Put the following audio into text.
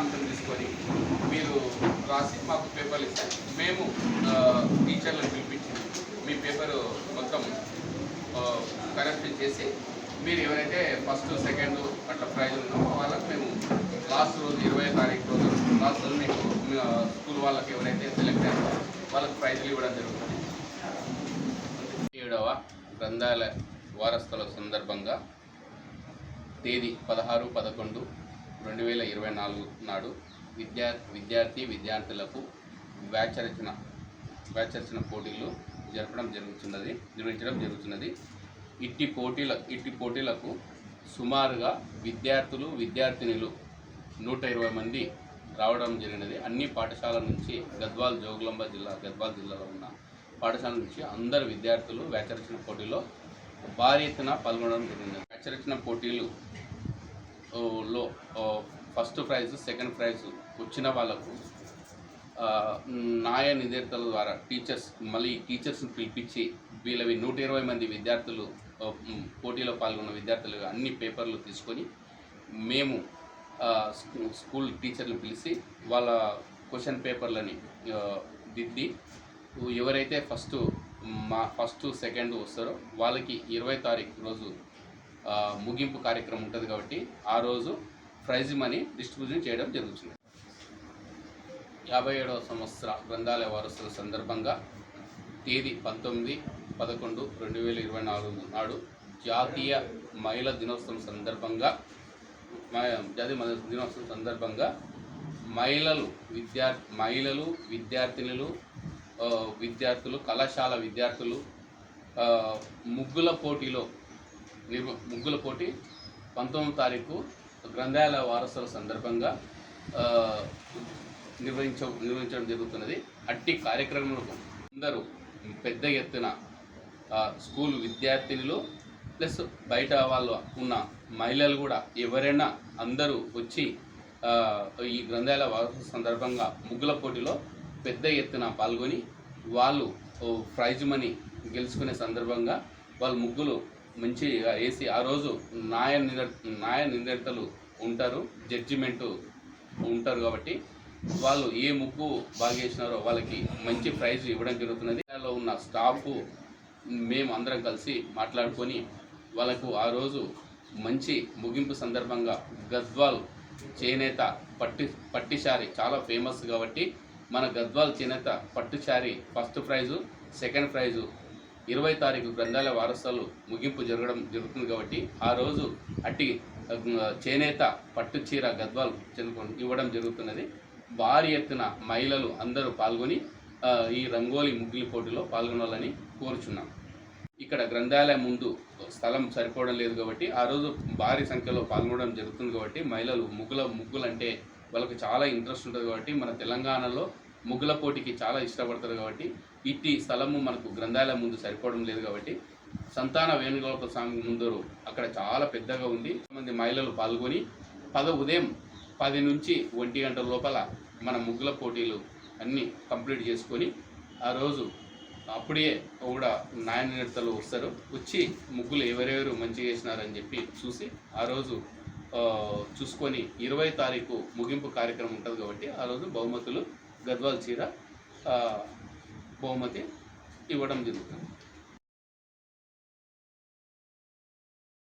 అంశం తీసుకొని మీరు రాసి మాకు పేపర్లు ఇస్తే మేము టీచర్లను పిలిపించి మీ పేపర్ మొత్తం కరెక్షన్ చేసి మీరు ఎవరైతే ఫస్ట్ సెకండ్ అట్లా ప్రైజ్ ఉన్నామో వాళ్ళకి మేము లాస్ట్ రోజు ఇరవై తారీఖు రోజు లాస్ట్ రోజు మీకు స్కూల్ వాళ్ళకి ఎవరైతే సెలెక్ట్ అయ్యారో వాళ్ళకి ప్రైజ్లు ఇవ్వడం జరుగుతుంది. ఏడవ గ్రంథాలయ వారస్థల సందర్భంగా తేదీ పదహారు పదకొండు రెండు వేల ఇరవై నాలుగు నాడు విద్యా విద్యార్థి విద్యార్థులకు వ్యాచరచన వ్యాచరచన పోటీలు జరపడం జరుగుతున్నది నిర్వహించడం జరుగుతున్నది. ఇట్టి పోటీల ఇట్టి పోటీలకు సుమారుగా విద్యార్థులు విద్యార్థినులు నూట ఇరవై మంది రావడం జరిగినది. అన్ని పాఠశాల నుంచి గద్వాల్ జోగులాంబ జిల్లా గద్వాల్ జిల్లాలో ఉన్న పాఠశాల నుంచి అందరు విద్యార్థులు వ్యాచరచన పోటీలో భారీ ఎత్తున పాల్గొనడం జరిగింది. వ్యాచరచన పోటీలు లో ఫస్ట్ ప్రైజ్ సెకండ్ ప్రైజ్ వచ్చిన వాళ్ళకు న్యాయ నివేదికల ద్వారా టీచర్స్ మళ్ళీ టీచర్స్ని పిలిపించి వీళ్ళవి నూట ఇరవై మంది విద్యార్థులు పోటీలో పాల్గొన్న విద్యార్థులు అన్ని పేపర్లు తీసుకొని మేము స్కూల్ టీచర్లు పిలిచి వాళ్ళ క్వశ్చన్ పేపర్లని దిద్ది ఎవరైతే ఫస్ట్ మా ఫస్ట్ సెకండ్ వస్తారో వాళ్ళకి ఇరవై తారీఖు రోజు ముగింపు కార్యక్రమం ఉంటుంది కాబట్టి ఆ రోజు ప్రైజ్ మనీ డిస్ట్రిబ్యూషన్ చేయడం జరుగుతుంది. యాభై ఏడవ సంవత్సర గ్రంథాలయ వారసుల సందర్భంగా తేదీ పంతొమ్మిది పదకొండు రెండు వేల ఇరవై నాలుగు నాడు జాతీయ మహిళా దినోత్సవం సందర్భంగా జాతీయ మహిళా దినోత్సవం సందర్భంగా మహిళలు విద్యార్ మహిళలు విద్యార్థినులు విద్యార్థులు కళాశాల విద్యార్థులు ముగ్గుల పోటీలో నిర్వ ముగ్గుల పోటీ పంతొమ్మిది తారీఖు గ్రంథాలయ వారసుల సందర్భంగా నిర్వహించ నిర్వహించడం జరుగుతున్నది. అట్టి కార్యక్రమంలో అందరూ పెద్ద ఎత్తున స్కూల్ విద్యార్థినులు ప్లస్ బయట వాళ్ళు ఉన్న మహిళలు కూడా ఎవరైనా అందరూ వచ్చి ఈ గ్రంథాలయ వారసుల సందర్భంగా ముగ్గుల పోటీలో పెద్ద ఎత్తున పాల్గొని వాళ్ళు ప్రైజ్ మనీ గెలుచుకునే సందర్భంగా వాళ్ళు ముగ్గులు మంచిగా వేసి ఆ రోజు న్యాయ నిర్ న్యాయ నిర్ణేతలు ఉంటారు జడ్జిమెంటు ఉంటారు కాబట్టి వాళ్ళు ఏ ముగ్గు బాగేసినారో వాళ్ళకి మంచి ప్రైజ్ ఇవ్వడం జరుగుతున్నది. దానిలో ఉన్న స్టాఫ్ మేము అందరం కలిసి మాట్లాడుకొని వాళ్ళకు ఆ రోజు మంచి ముగింపు సందర్భంగా గద్వాల్ చేనేత పట్టి పట్టిశారి చాలా ఫేమస్ కాబట్టి మన గద్వాల్ చేనేత పట్టుచారి ఫస్ట్ ప్రైజు సెకండ్ ప్రైజు ఇరవై తారీఖు గ్రంథాలయ వారసులు ముగింపు జరగడం జరుగుతుంది కాబట్టి ఆ రోజు అట్టి చేనేత పట్టు చీర గద్వాలు చెందుకొని ఇవ్వడం జరుగుతున్నది. భారీ ఎత్తున మహిళలు అందరూ పాల్గొని ఈ రంగోలీ ముగ్గుల పోటీలో పాల్గొనాలని కోరుచున్నాం. ఇక్కడ గ్రంథాలయం ముందు స్థలం సరిపోవడం లేదు కాబట్టి ఆ రోజు భారీ సంఖ్యలో పాల్గొనడం జరుగుతుంది కాబట్టి మహిళలు ముగ్గుల ముగ్గులు అంటే వాళ్ళకి చాలా ఇంట్రెస్ట్ ఉంటుంది కాబట్టి మన తెలంగాణలో ముగ్గుల పోటీకి చాలా ఇష్టపడతారు కాబట్టి ఇట్టి స్థలము మనకు గ్రంథాలయం ముందు సరిపోవడం లేదు కాబట్టి సంతాన వేణుగోపాల స్వామి ముందు అక్కడ చాలా పెద్దగా ఉంది. మంది మహిళలు పాల్గొని పద ఉదయం పది నుంచి ఒంటి గంటల లోపల మన ముగ్గుల పోటీలు అన్నీ కంప్లీట్ చేసుకొని ఆ రోజు అప్పుడే కూడా నాయనతలు వస్తారు. వచ్చి ముగ్గులు ఎవరెవరు మంచి చేసినారని చెప్పి చూసి ఆ రోజు చూసుకొని ఇరవై తారీఖు ముగింపు కార్యక్రమం ఉంటుంది కాబట్టి ఆ రోజు బహుమతులు గద్వాల్ చీర బహుమతి ఇవ్వడం జరుగుతుంది.